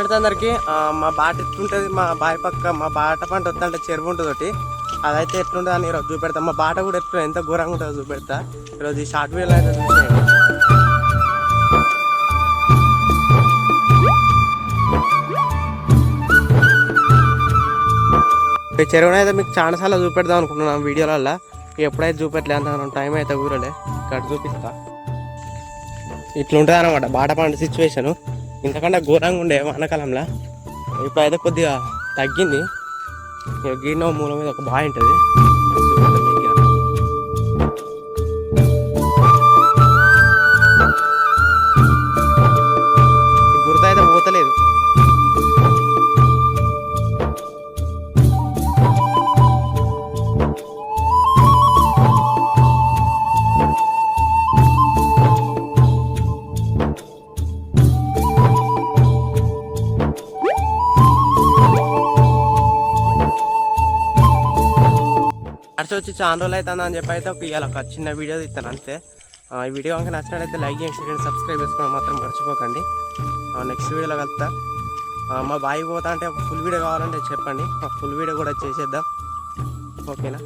పెడితే అందరికి మా బాట ఎట్లుంటుంది? మా బావి పక్క మా బాట పంట వస్తుంటే చెరువు ఉంటుంది ఒకటి. అదైతే ఎట్లుంటుంది అని ఈరోజు చూపెడతా. మా బాట కూడా ఎట్లా ఎంత ఘోరంగా ఉంటుందో చూపెడతా. ఈరోజు ఈ షార్ట్ వీడియోలో అయితే చూసేయండి చెరువునైతే అయితే మీకు చాలా సార్లు చూపెడదాం అనుకుంటున్నాను వీడియోలలో ఎప్పుడైతే చూపెట్టలే అంత టైం అయితే కూరలే ఇక్కడ చూపిస్తా. ఇట్లుంటుంది అనమాట బాట పంట సిచ్యువేషను ఇంతకంటే ఘోరంగా ఉండే వానకాలంలో. ఇప్పుడైతే కొద్దిగా తగ్గింది. ఇక గిన్నె మూల మీద ఒక బావి ఉంటుంది. ఫస్ట్ వచ్చి చాలా రోజులు అవుతుంది అని చెప్పి అయితే ఒక ఇవాళ ఒక చిన్న వీడియో తీస్తాను అంతే. ఆ, ఈ వీడియో కనుక నచ్చినట్లయితే లైక్ చేయండి షేర్ చేయండి, సబ్స్క్రైబ్ చేసుకోవడం మాత్రం మర్చిపోకండి. నెక్స్ట్ వీడియోలో కలుస్తా. మా బావి పోతా అంటే ఫుల్ వీడియో కావాలంటే చెప్పండి. ఫుల్ వీడియో కూడా చేసేద్దాం. ఓకేనా?